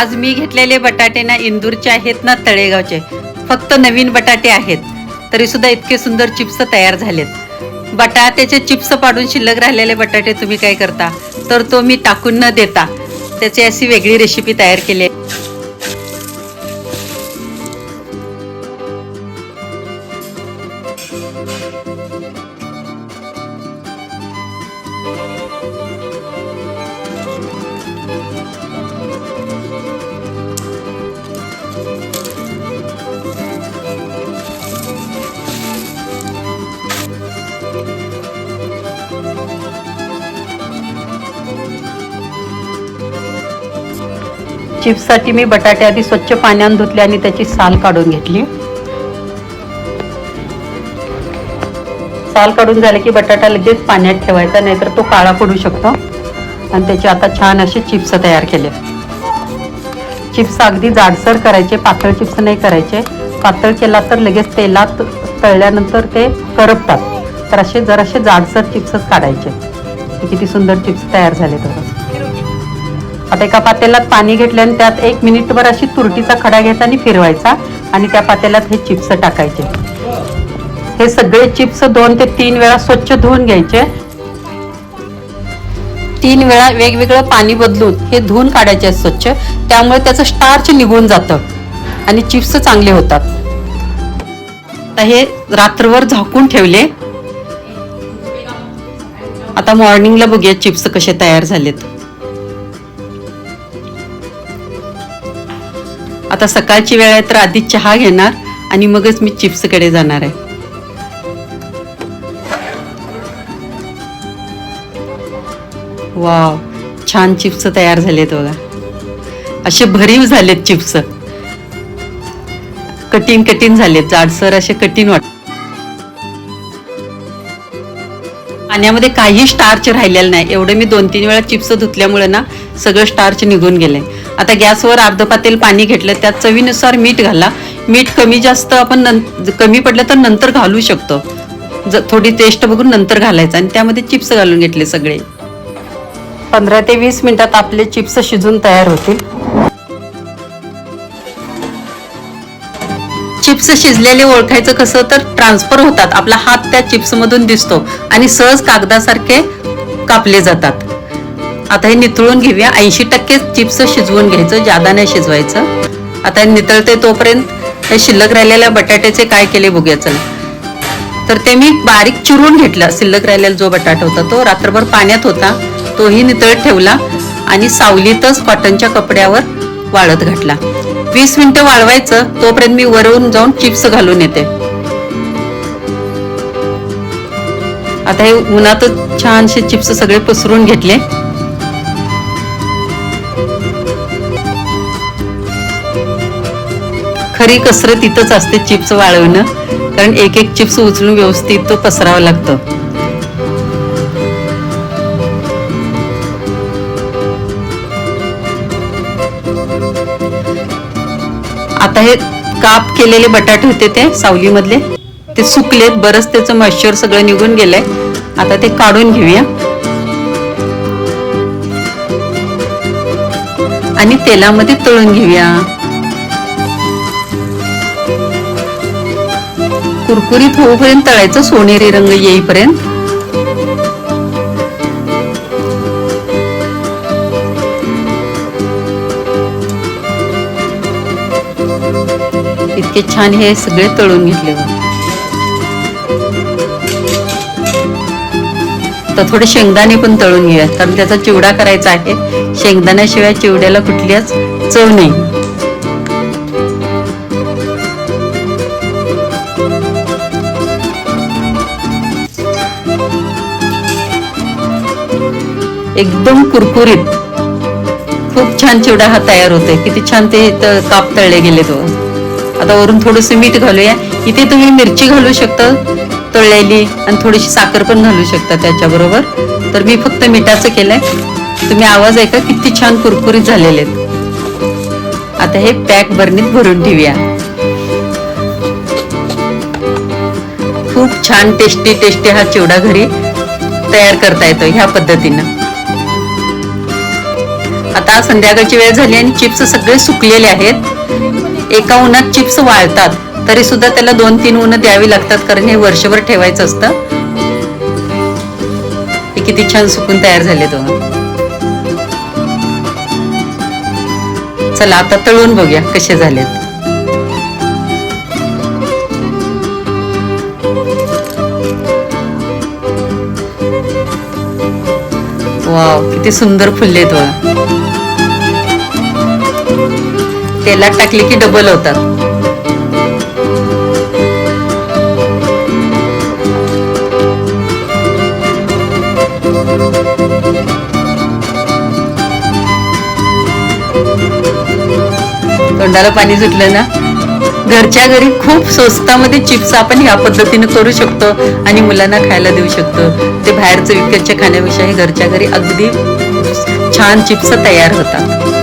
आज मी घेतलेले बटाटे ना इंदूरचे आहेत ना तळेगावचे. फक्त नवीन बटाटे आहेत. तरी सुद्धा इतके सुंदर चिप्स तयार झालेत. बटाट्याचे चिप्स पाडून शिल्लक राहिलेले बटाटे तुम्ही काय करता? तर तो मी टाकून न देता त्याची अशी वेगळी रेसिपी तयार केली आहे. चिप्ससाठी मी बटाटे आधी स्वच्छ पाण्याने धुतले आणि त्याची साल काढून घेतली. साल काढून झाले की बटाटा लगेच पाण्यात ठेवायचा नाहीतर तो काळा पडू शकतो. आणि त्याचे आता छान असे चिप्स तयार केले. चिप्स अगदी जाडसर करायचे पातळ चिप्स नाही करायचे. पातळ केला तर लगेच तेलात तळल्यानंतर ते करपतात. तर असे जरासे जाडसर चिप्सच काढायचे. किती सुंदर चिप्स तयार झाले तर. आता एका पातेल्यात पाणी घेतल्याने आणि त्यात एक मिनिटभर अशी तुरटीचा खडा घ्यायचा आणि फिरवायचा आणि त्या पातेल्यात हे चिप्स टाकायचे. हे सगळे चिप्स दोन ते तीन वेळा स्वच्छ धुवून घ्यायचे. तीन वेळा वेगवेगळं पाणी बदलून हे धुवून काढायचे आहे स्वच्छ त्यामुळे त्याचं स्टार्च निघून जातं आणि चिप्स चांगले होतात. आता हे रात्रभर झाकून ठेवले. आता मॉर्निंगला बघूया चिप्स कसे तयार झालेत. आता सकाळची वेळ आहे तर आधी चहा घेणार आणि मगच मी चिप्सकडे जाणार आहे. वाव छान चिप्स तयार झालेत बघा. असे भरीव झालेत चिप्स. कठीण कठीण झालेत जाडसर असे कठीण वाट पाण्यामध्ये काही स्टार्च राहिलेलं नाही. एवढं मी दोन तीन वेळा चिप्स धुतल्यामुळे ना सगळं स्टार्च निघून गेलंय. आता गॅसवर अर्ध पातेल पाणी घेतलं त्यात चवीनुसार मीठ घाला. मीठ कमी जास्त आपण कमी पडलं तर नंतर घालू शकतो. थोडी टेस्ट बघून नंतर घालायचं आणि त्यामध्ये चिप्स घालून घेतले सगळे. पंधरा ते वीस मिनिटात आपले चिप्स शिजून तयार होतील. चिप्स शिजलेले ओळखायचं कसं तर ट्रान्सफर होतात. आपला हात त्या चिप्स मधून दिसतो आणि सहज कागदासारखे कापले जातात. आता हे नितळून घेऊया. ऐंशी टक्के चिप्स शिजवून घ्यायचं जादा नाही शिजवायचं. आता हे नितळते तोपर्यंत हे शिल्लक राहिलेल्या बटाट्याचे काय केले बघूया चला. तर ते मी बारीक चिरून घेतला. शिल्लक राहिलेला जो बटाटा होता तो रात्रभर पाण्यात होता. तोही नितळत ठेवला आणि सावलीतच कॉटनच्या कपड्यावर वाळत घातला. वीस मिनिटं वाळवायचं तोपर्यंत मी वरून जाऊन चिप्स घालून येते. आता हे उन्हातच छानसे चिप्स सगळे पसरून घेतले. खरी कसरत इथंच असते चिप्स वाळवणं कारण एक एक चिप्स उचलून व्यवस्थित तो पसरावा लागतं. आता हे काप केलेले बटाटे होते ते सावलीमधले. ते सुकलेत बरंच त्याचं मॉइश्चर सगळं निघून गेलंय. आता ते काढून घेऊया. आणि तेलामध्ये तळून घेऊया. कुरकुरीत होऊपर्यंत तळायचं सोनेरी रंग येईपर्यंत. इतके छान हे सगळे तळून घेतले तर थोडे शेंगदाणे पण तळून घेऊयात कारण त्याचा चिवडा करायचा आहे. शेंगदाण्याशिवाय चिवड्याला कुठलीच चव नाही. एकदम कुरकुरीत. खूप छान चिवडा हा तयार होतोय. किती छान ते काप तळले गेले तो आता वरून थोडंसं मीठ घालूया. इथे तुम्ही मिरची घालू शकता तळलेली आणि थोडीशी साखर पण घालू शकता त्याच्याबरोबर. तर मी फक्त मिठाचं केलंय. तुम्ही आवाज ऐका किती छान कुरकुरीत झालेले आहेत. आता हे पॅक बरणीत भरून ठेवूया. खूप छान टेस्टी टेस्टी हा चिवडा घरी तयार करता येतो ह्या पद्धतीनं. आता संध्याकाळची वेळ झाली आणि चिप्स सगळे सुकलेले आहेत. एका उन्हात चिप्स वाळतात तरी सुद्धा त्याला दोन तीन उन्ह द्यावी लागतात कारण हे वर्षभर ठेवायचं असतं. हे किती छान सुकून तयार झाले तो चला आता तळून बघूया कसे झालेत. वाव किती सुंदर फुलले तो तेलात टाकले की डबल होतात. तोंडाला पाणी सुटलं ना? घरच्या घरी खूप स्वस्तामध्ये चिप्स आपण ह्या पद्धतीने करू शकतो आणि मुलांना खायला देऊ शकतो. ते बाहेरचं विकतच्या खाण्यापेक्षा हे घरच्या घरी अगदी छान चिप्स तयार होतात.